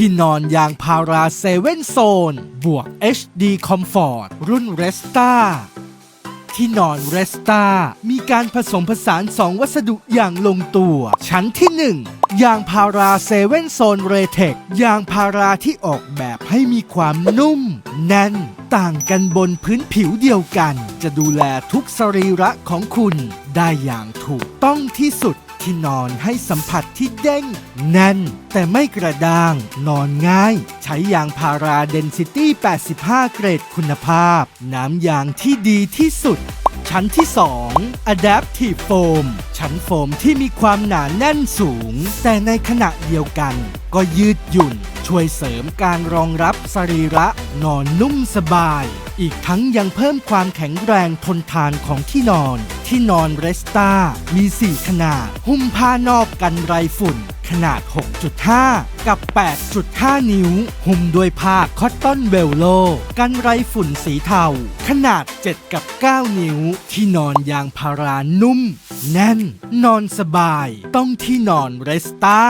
ที่นอนยางพาราเซเว่นโซน บวก HD Comfort รุ่น Resta ที่นอนเรสตามีการผสมผสานสองวัสดุอย่างลงตัว ชั้นที่ 1 ยางพาราเซเว่นโซนเรเทคยางพาราที่ออกแบบให้มีความนุ่ม แน่น ต่างกันบนพื้นผิวเดียวกัน จะดูแลทุกสรีระของคุณ ได้อย่างถูกต้องที่สุดที่นอนให้สัมผัสที่เด้ง แน่น แต่ไม่กระด้าง นอนง่าย ใช้ยางพาราเดนซิตี้ 85 เกรดคุณภาพ น้ำยางที่ดีที่สุด ชั้นที่ 2 Adaptive Foam ชั้นโฟมที่มีความหนาแน่นสูง แต่ในขณะเดียวกัน ก็ยืดหยุ่น ช่วยเสริมการรองรับสรีระนอนนุ่มสบาย อีกทั้งยังเพิ่มความแข็งแรงทนทานของที่นอน ที่นอนเรสตามี 4 ขนาด หุ้มผ้านอกกันไรฝุ่น ขนาด 6.5 กับ 8.5 นิ้ว หุ้มด้วยผ้าคอตตอนเวลโล กันไรฝุ่นสีเทา ขนาด 7 กับ 9 นิ้ว ที่นอนยางพารานุ่ม แน่น นอนสบาย ต้องที่นอนเรสตา